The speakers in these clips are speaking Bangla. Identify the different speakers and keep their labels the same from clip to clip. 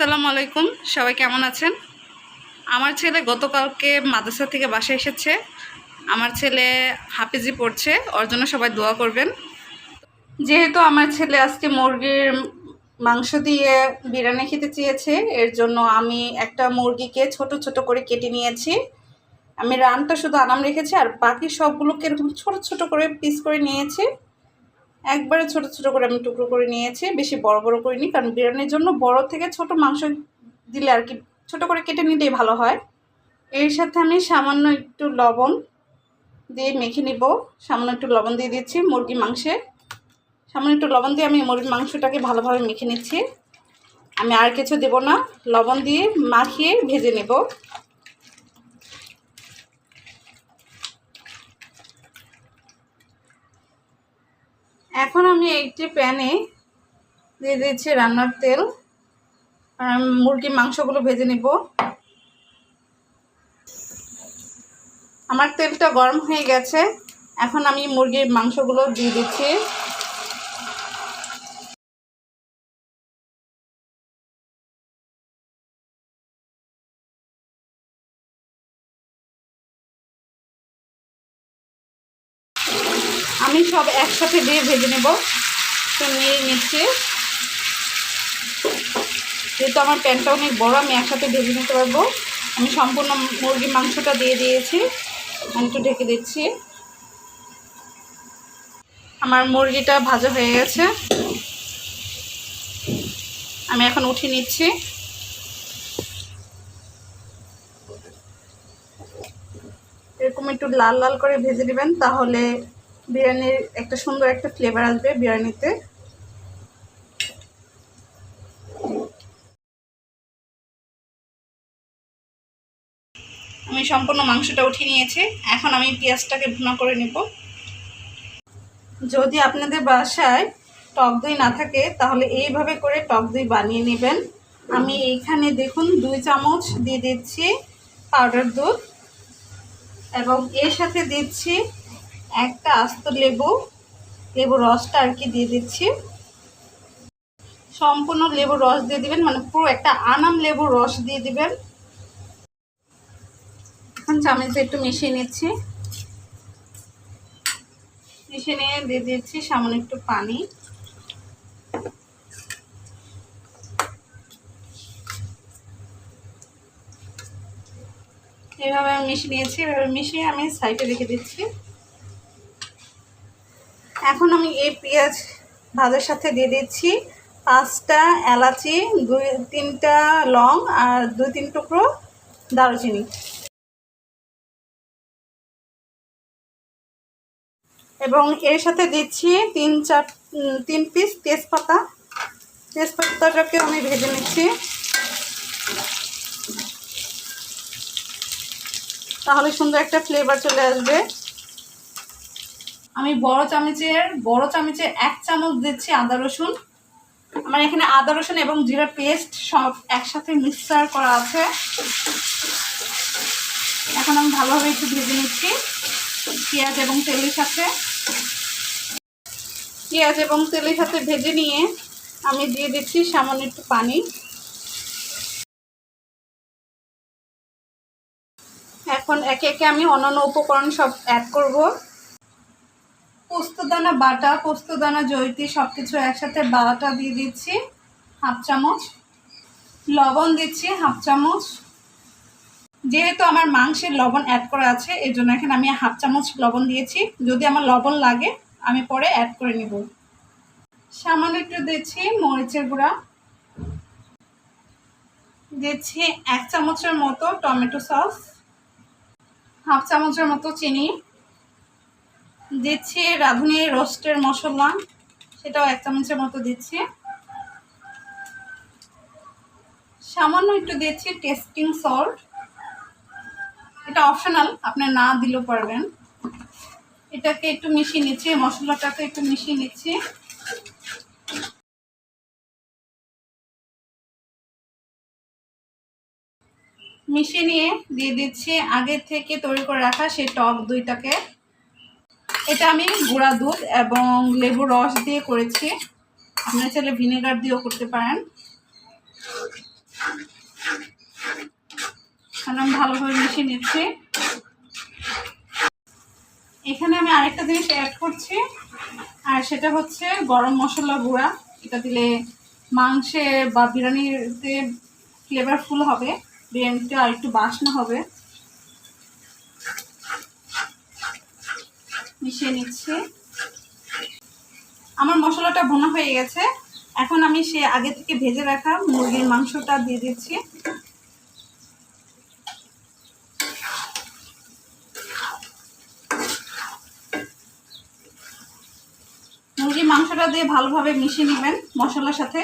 Speaker 1: আসসালামু আলাইকুম। সবাই কেমন আছেন? আমার ছেলে গতকালকে মাদ্রাসা থেকে বাসায় এসেছে। আমার ছেলে হাফিজি পড়ছে, ওর জন্য সবাই দোয়া করবেন। যেহেতু আমার ছেলে আজকে মুরগির মাংস দিয়ে বিরিয়ানি খেতে চেয়েছে, এর জন্য আমি একটা মুরগিকে ছোট ছোট করে কেটে নিয়েছি। আমি রানটা শুধু আনাম রেখেছি, আর বাকি সবগুলোকে এরকম ছোট ছোট করে পিস করে নিয়েছি। একবারে ছোট ছোট করে আমি টুকরো করে নিয়েছি, বেশি বড় বড় করিনি, কারণ বিরিয়ানির জন্য বড় থেকে ছোট মাংস দিলে আর কি ছোট করে কেটে নিলেই ভালো হয়। এর সাথে আমি সামান্য একটু লবণ দিয়ে মেখে নিব। সামান্য একটু লবণ দিয়ে দিচ্ছি মুরগি মাংসে। সামান্য একটু লবণ দিয়ে আমি মুরগির মাংসটাকে ভালোভাবে মেখে নিচ্ছি। আমি আর কিছু দেব না, লবণ দিয়ে মাখিয়ে ভেজে নেব। এখন আমি একটি প্যানে দিয়ে দিচ্ছি রান্নার তেল। আর মুরগির মাংসগুলো ভেজে নেব। আমার তেলটা গরম হয়ে গেছে। এখন আমি মুরগির মাংসগুলো দিয়ে দিচ্ছি। আমি সব একসাথে দিয়ে ভেজে নেব। তো নিয়ে নিচ্ছি। যেহেতু আমার প্যানটা অনেক বড়, আমি একসাথে ভেজে নিতে পারব। আমি সম্পূর্ণ মুরগির মাংসটা দিয়ে দিয়েছি। আমি একটু ঢেকে দিচ্ছি। আমার মুরগিটা ভাজা হয়ে গেছে। আমি এখন উঠিয়ে নিচ্ছি। এরকম একটু লাল লাল করে ভেজে নেবেন, তাহলে বিরিয়ানির একটা সুন্দর একটা ফ্লেভার আসবে বিরিয়ানিতে। আমি সম্পূর্ণ মাংসটা উঠিয়ে নিয়েছি। এখন আমি পেঁয়াজটাকে ভুনা করে নেব। যদি আপনাদের বাসায় টক দই না থাকে, তাহলে এইভাবে করে টক দই বানিয়ে নেবেন। আমি এইখানে দেখুন দুই চামচ দিয়ে দিচ্ছি পাউডার দুধ এবং এর সাথে দিচ্ছি একটা আস্ত লেবু লেবু রসটা আর কি দিয়ে দিচ্ছি। সম্পূর্ণ লেবু রস দিয়ে দিবেন মানে পুরো একটা আনাম লেবু রস দিয়ে দিবেন। এখন চামচে একটু মিশিয়ে নিচ্ছি। মিশিয়ে নিয়ে দিয়ে দিচ্ছি সামান্য একটু পানি। এভাবে আমি মিশিয়ে নিয়েছি, এভাবে মিশিয়ে আমি সাইডে রেখে দিচ্ছি। এখন আমি এই পেঁয়াজ ভাজার সাথে দিয়ে দিচ্ছি। পাঁচটা এলাচি, দুই, তিনটা লং আর দুই, তিন টুকরো দারুচিনি। এবং এর সাথে দিচ্ছি তিন চার তিন পিস তেজপাতা। তেজপাতাটাকে আমি ভেজে নিচ্ছি। তাহলে সুন্দর একটা ফ্লেভার চলে আসবে। আমি বড় চামচের বড় চামচের এক চামচ দিচ্ছি আদা রসুন। আমার এখানে আদা রসুন এবং জিরা পেস্ট সব একসাথে মিক্সার করা আছে। এখন আমি ভালোভাবে একটু ভেজে নিচ্ছি। পেঁয়াজ এবং তেলের সাথে। পেঁয়াজ এবং তেলের সাথে ভেজে নিয়ে আমি দিয়ে দিচ্ছি সামান্য একটু পানি। এখন একে একে আমি অন্যান্য উপকরণ সব অ্যাড করব। পোস্তদানা, বাটা, পোস্তদানা জৈতি সব কিছু একসাথে বাটা দিয়ে দিচ্ছি, হাফ চামচ। লবণ দিচ্ছি, হাফ চামচ। যেহেতু আমার মাংসের লবণ অ্যাড করা আছে এর জন্য এখানে আমি হাফ চামচ লবণ দিয়েছি। যদি আমার লবণ লাগে, আমি পরে অ্যাড করে নেব। সামান্য একটু দিচ্ছি মরিচের গুঁড়া। দিচ্ছি এক চামচের মতো টমেটো সস, হাফ চামচের মতো চিনি। দিচ্ছি রাঁধুনি রোস্টের মশলা। সেটাও এক চামচের মতো দিচ্ছি। সামান্য একটু দিচ্ছি টেস্টিং সল্ট। এটা অপশনাল, আপনি না দিলেও পারবেন। এটাকে একটু মিশিয়ে নিচ্ছি, মশলাটাকে একটু মিশিয়ে নিচ্ছি। মিশিয়ে নিয়ে দিয়ে দিচ্ছি, আগে থেকে তৈরি করে রাখা সেই টক দইটাকে। এটা আমি গুঁড়া দুধ এবং লেবু রস দিয়ে করেছি। আপনারা চাইলে ভিনেগার দিয়েও করতে পারেন। আমি ভালোভাবে মিশিয়ে নিচ্ছি। এখানে আমি আরেকটা জিনিস অ্যাড করছি, আর সেটা হচ্ছে গরম মশলা গুঁড়া। এটা দিলে মাংসে বা বিরিয়ানিতে ফ্লেভারফুল হবে, বিরিয়ানিতে আর একটু বাসনা হবে। মিশিয়ে নিচ্ছি। আমার মশলাটা বোনা হয়ে গেছে। এখন আমি সে আগে থেকে ভেজে রাখা মুরগির মাংসটা দিয়ে দিচ্ছি। মুরগির মাংসটা দিয়ে ভালোভাবে মিশিয়ে নেবেন মশলার সাথে।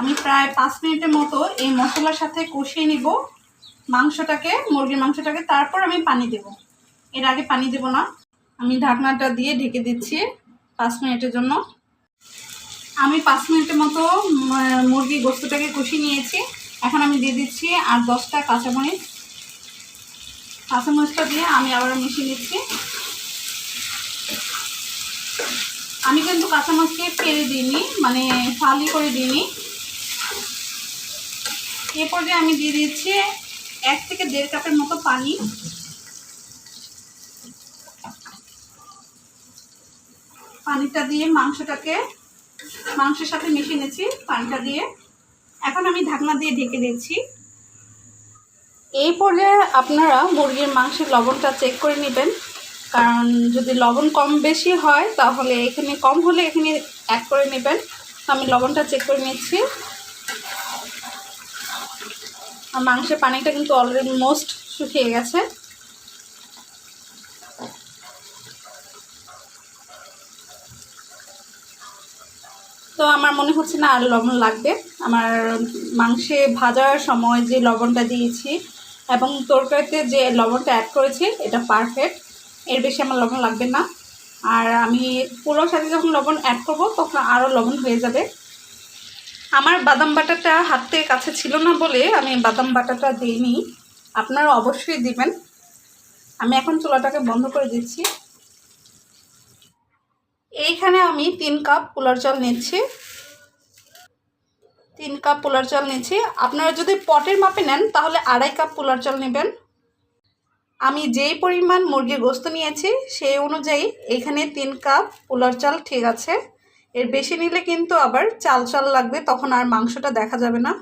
Speaker 1: আমি প্রায় পাঁচ মিনিটের মতো এই মশলার সাথে কষিয়ে নিব মাংসটাকে, মুরগির মাংসটাকে। তারপর আমি পানি দেব। এর আগে পানি দেব না। আমি ঢাকনাটা দিয়ে ঢেকে দিচ্ছি পাঁচ মিনিটের জন্য। আমি পাঁচ মিনিটের মতো মুরগি গোস্তটাকে কষিয়ে নিয়েছি। এখন আমি দিয়ে দিচ্ছি আর দশটা কাঁচামরিচ। কাঁচামরিচটা দিয়ে আমি আবার মিশিয়ে নিচ্ছি। আমি কিন্তু কাঁচামাছকে ফেলে দিইনি মানে ফালি করে দিইনি। এ পর্যায়ে আমি দিয়ে দিচ্ছি এক থেকে দেড় কাপের মতো পানি। পানিটা দিয়ে মাংসটাকে, মাংসের সাথে মিশিয়ে নিয়েছি পানিটা দিয়ে। এখন আমি ঢাকনা দিয়ে ঢেকে দিচ্ছি এই পর্যায়ে আপনারা মুরগির মাংসের লবণটা চেক করে নেবেন। কারণ যদি লবণ কম বেশি হয়, তাহলে এখানে কম হলে এখানে অ্যাড করে নেবেন। আমি লবণটা চেক করে নিচ্ছি মাংসের পানিটা কিন্তু অলরেডি মোস্ট শুকিয়ে গেছে। তো আমার মনে হচ্ছে না আর লবণ লাগবে। আমার মাংসে ভাজার সময় যে লবণটা দিয়েছি এবং তরকারিতে যে লবণটা অ্যাড করেছি, এটা পারফেক্ট এর বেশি আমার লবণ লাগবে না। আর আমি পোলাওর সাথে যখন লবণ অ্যাড করব, তখন আরও লবণ হয়ে যাবে। আমার বাদাম বাটাটা হাত কাছে ছিল না বলে আমি বাদাম বাটাটা দিইনি। আপনারা অবশ্যই দিবেন। আমি এখন চুলাটাকে বন্ধ করে দিচ্ছি। এইখানে আমি তিন কাপ পোলার চাল নিচ্ছি। তিন কাপ পোলার চাল নিচ্ছি। আপনারা যদি পটের মাপে নেন, তাহলে আড়াই কাপ পোলার চাল নেবেন। আমি যেই পরিমাণ মুরগির গোস্ত নিয়েছি, সেই অনুযায়ী এখানে তিন কাপ পোলার চাল ঠিক আছে। এর বেশি নিলে কিন্তু আবার চাল চাল লাগবে, তখন আর মাংসটা দেখা যাবে না।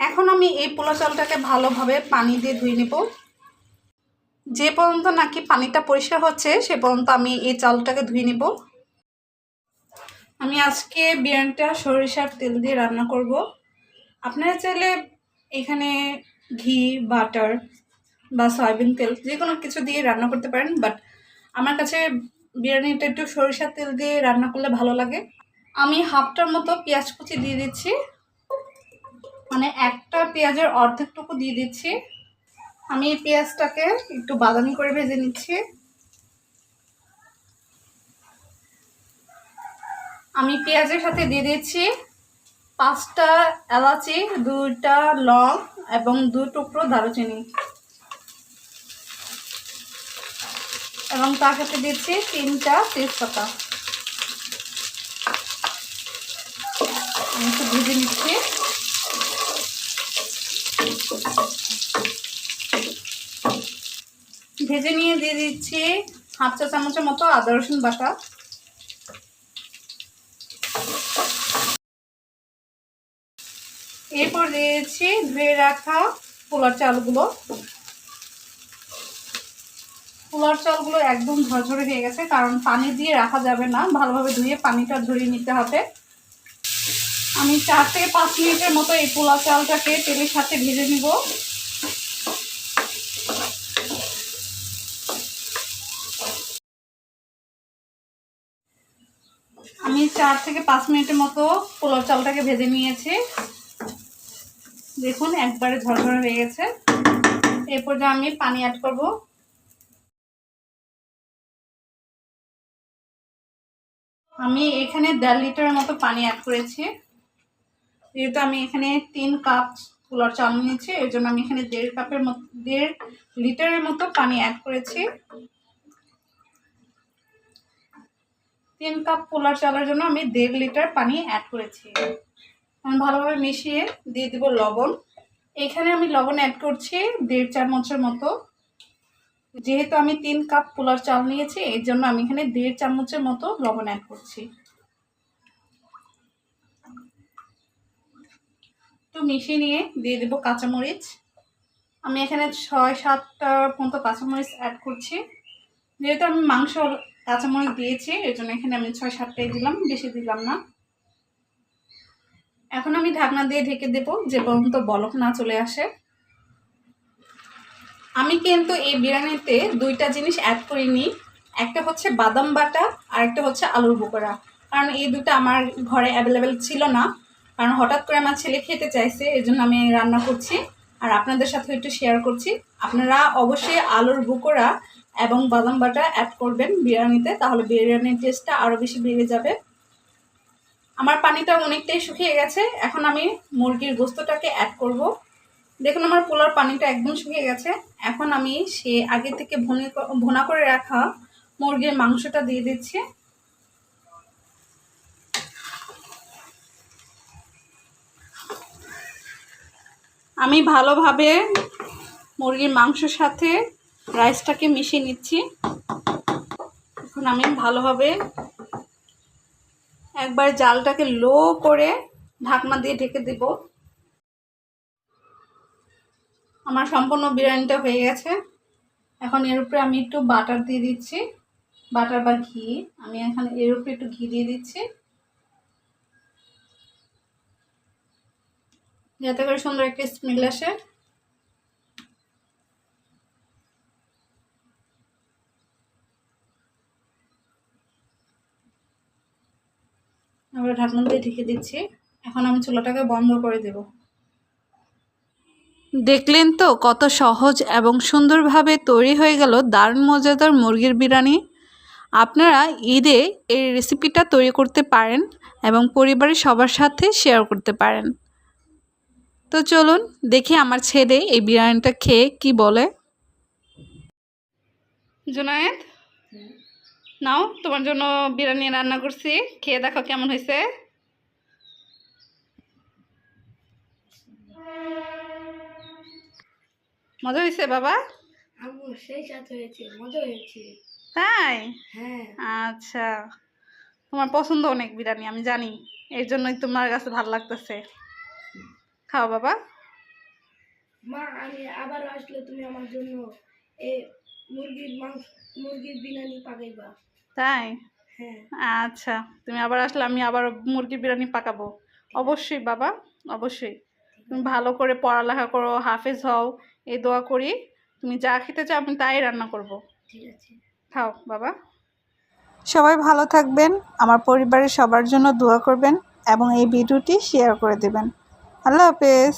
Speaker 1: এখন আমি এই পোলা চালটাকে ভালোভাবে পানি দিয়ে ধুয়ে নেব। যে পর্যন্ত নাকি পানিটা পরিষ্কার হচ্ছে, সে পর্যন্ত আমি এই চালটাকে ধুয়ে নেব। আমি আজকে বিরিয়ানিটা সরিষার তেল দিয়ে রান্না করব। আপনারা চাইলে এখানে ঘি, বাটার বা সয়াবিন তেল যে কোনো কিছু দিয়ে রান্না করতে পারেন বাট আমার কাছে বিরিয়ানিটা একটু সরিষার তেল দিয়ে রান্না করলে ভালো লাগে। আমি হাফটার মতো পেঁয়াজ কুচি দিয়ে দিচ্ছি। মানে একটা পেঁয়াজের অর্ধেকটুকু দিয়ে দিচ্ছি। আমি পেঁয়াজটাকে একটু বাদামি করে ভেজে নিচ্ছি। আমি পেঁয়াজের সাথে দিয়ে দিচ্ছি পাঁচটা এলাচি, দুইটা লং এবং দু টুকরো দারুচিনি। এবং তার সাথে দিচ্ছি তিনটা তেজপাতা। একটু ভেজে নিচ্ছি। ভেজে নিয়ে দিয়ে দিচ্ছি হাফ চা চামচের মতো আদা, রসুন বাটা। এরপর দিয়েছি ধুয়ে রাখা পোলার চালগুলো। পোলার চালগুলো একদম ঝরঝরে হয়ে গেছে, কারণ পানি দিয়ে রাখা যাবে না। ভালোভাবে ধুয়ে পানিটা ধরিয়ে নিতে হবে। আমি চার থেকে পাঁচ মিনিটের মতো এই পোলাও চালটাকে তেলের সাথে ভেজে নিব আমি চার থেকে পাঁচ মিনিটের মতো পোলাও চালটাকে ভেজে নিয়েছি। দেখুন, একবারে ঝরঝরে হয়ে গেছে। এরপর যে আমি পানি অ্যাড করব। আমি এখানে দেড় লিটারের মতো পানি অ্যাড করেছি। যেহেতু আমি এখানে তিন কাপ পোলার চাল নিয়েছি, এর জন্য আমি এখানে দেড় কাপের মতো দেড় লিটারের মতো পানি অ্যাড করেছি। তিন কাপ পোলার চালের জন্য আমি দেড় লিটার পানি অ্যাড করেছি। আমি ভালোভাবে মিশিয়ে দিয়ে দিব লবণ। এখানে আমি লবণ অ্যাড করছি দেড় চামচের মতো। যেহেতু আমি তিন কাপ পোলার চাল নিয়েছি, এর জন্য আমি এখানে দেড় চামচের মতো লবণ অ্যাড করছি। একটু মিশিয়ে নিয়ে দিয়ে দেবো কাঁচামরিচ। আমি এখানে ছয় সাতটা মতো কাঁচামরিচ অ্যাড করছি। যেহেতু আমি মাংস কাঁচামরিচ দিয়েছি, এর জন্য এখানে আমি ছয় সাতটাই দিলাম, বেশি দিলাম না। এখন আমি ঢাকনা দিয়ে ঢেকে দেবো, যে পর্যন্ত বলক না চলে আসে। আমি কিন্তু এই বিরিয়ানিতে দুইটা জিনিস অ্যাড করিনি, একটা হচ্ছে বাদাম বাটা আর একটা হচ্ছে আলুর বোকরা কারণ এই দুটো আমার ঘরে অ্যাভেলেবেল ছিল না, কারণ হঠাৎ করে আমার ছেলে খেতে চাইছে এই জন্য আমি রান্না করছি। আর আপনাদের সাথে একটু শেয়ার করছি। আপনারা অবশ্যই আলুর বুকোরা এবং বাদাম বাটা অ্যাড করবেন বিরিয়ানিতে, তাহলে বিরিয়ানির টেস্টটা আরও বেশি বেড়ে যাবে। আমার পানিটা অনেকটাই শুকিয়ে গেছে, এখন আমি মুরগির গোস্তটাকে অ্যাড করব। দেখুন আমার পোলার পানিটা একদম শুকিয়ে গেছে। এখন আমি সে আগে থেকে ভুনে ভোনা করে রাখা মুরগির মাংসটা দিয়ে দিচ্ছি। আমি ভালোভাবে মুরগির মাংসের সাথে রাইসটাকে মিশিয়ে নিচ্ছি। এখন আমি ভালোভাবে একবার জালটাকে লো করে ঢাকনা দিয়ে ঢেকে দেব। আমার সম্পূর্ণ বিরিয়ানিটা হয়ে গেছে। এখন এর উপরে আমি একটু বাটার দিয়ে দিচ্ছি। বাটার বা ঘি। আমি এখানে এর উপরে একটু ঘি দিয়ে দিচ্ছি। যাতে করে সুন্দর একটা স্মেল আসে। আমরা ঢাকনা দিয়ে ঢেকে দিচ্ছি। এখন আমি চুলাটাকে বন্ধ করে দেব। দেখলেন তো কত সহজ এবং সুন্দরভাবে তৈরি হয়ে গেল দারুণ মজাদার মুরগির বিরিয়ানি। আপনারা ঈদে এই রেসিপিটা তৈরি করতে পারেন এবং পরিবারের সবার সাথে শেয়ার করতে পারেন। তো চলুন দেখি আমার ছেলে এই বিরিয়ানিটা খেয়ে কি বলে। জুনায়েদ নাও তোমার জন্য বিরিয়ানি রান্না করছি। খেয়ে দেখো কেমন হয়েছে। মজা হয়েছে বাবা?
Speaker 2: সেই সাথ হয়েছে মজা হয়েছে।
Speaker 1: তাই?
Speaker 2: হ্যাঁ।
Speaker 1: আচ্ছা। তোমার পছন্দ অনেক বিরিয়ানি আমি জানি। এর জন্যই তোমার কাছে ভালো লাগতেছে। খাও বাবা।
Speaker 2: মা আমি আবার আসলে তুমি আমার জন্য এই মুরগির মাংস মুরগির বিরিয়ানি পাকাইবা।
Speaker 1: তাই?
Speaker 2: হ্যাঁ।
Speaker 1: আচ্ছা তুমি আবার আসলে আমি আবার মুরগির বিরিয়ানি পাকাবো। অবশ্যই বাবা অবশ্যই। তুমি ভালো করে পড়ালেখা করো হাফেজ হও এই দোয়া করি। তুমি যা খেতে চাও আমি তাই রান্না করব।
Speaker 2: ঠিক আছে।
Speaker 1: খাও বাবা।
Speaker 3: সবাই ভালো থাকবেন আমার পরিবারের সবার জন্য দোয়া করবেন এবং এই ভিডিওটি শেয়ার করে দেবেন। আল্লাহ হাফেজ।